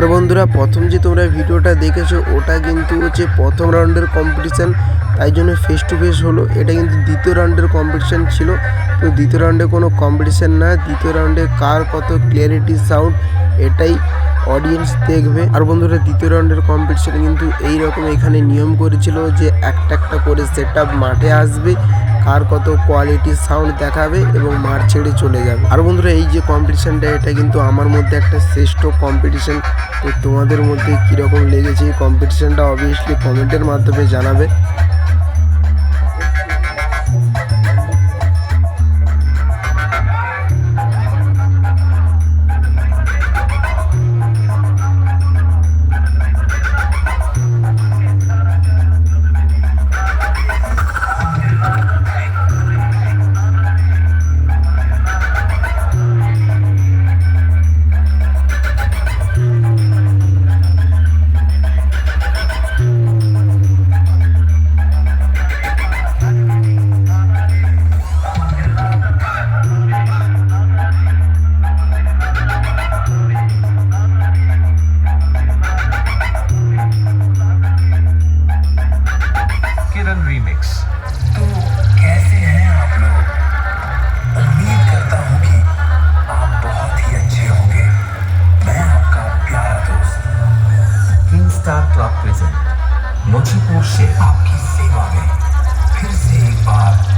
আর বন্ধুরা, প্রথম যে তোমরা ভিডিওটা দেখেছ, ওটা কিন্তু হচ্ছে প্রথম রাউন্ডের কম্পিটিশান তাই জন্য ফেস টু ফেস হলো। এটা কিন্তু দ্বিতীয় রাউন্ডের কম্পিটিশান ছিল। তো দ্বিতীয় রাউন্ডে কোনো কম্পিটিশান না, দ্বিতীয় রাউন্ডে কার কত ক্লিয়ারিটি সাউন্ড এটাই অডিয়েন্স দেখবে। আর বন্ধুরা, দ্বিতীয় রাউন্ডের কম্পিটিশান কিন্তু এই রকম এখানে নিয়ম করেছিল যে একটা একটা করে সেট মাঠে আসবে। কার কত কোয়ালিটি সাউন্ড দেখাবে এবং মার ছেড়ে চলে যাবে। আর বন্ধুরা, এই যে কম্পিটিশানটা এটা কিন্তু আমার মধ্যে একটা শ্রেষ্ঠ কম্পিটিশান তো তোমাদের মধ্যে কীরকম লেগেছে এই কম্পিটিশানটা অবভিয়াসলি কমেন্টের মাধ্যমে জানাবে। तो कैसे हैं आप लोग? उम्मीद करता हूँ कि आप बहुत ही अच्छे होंगे। मैं आपका प्यारा दोस्त। किंग स्टार क्लब आपकी सेवा में फिर से एक बार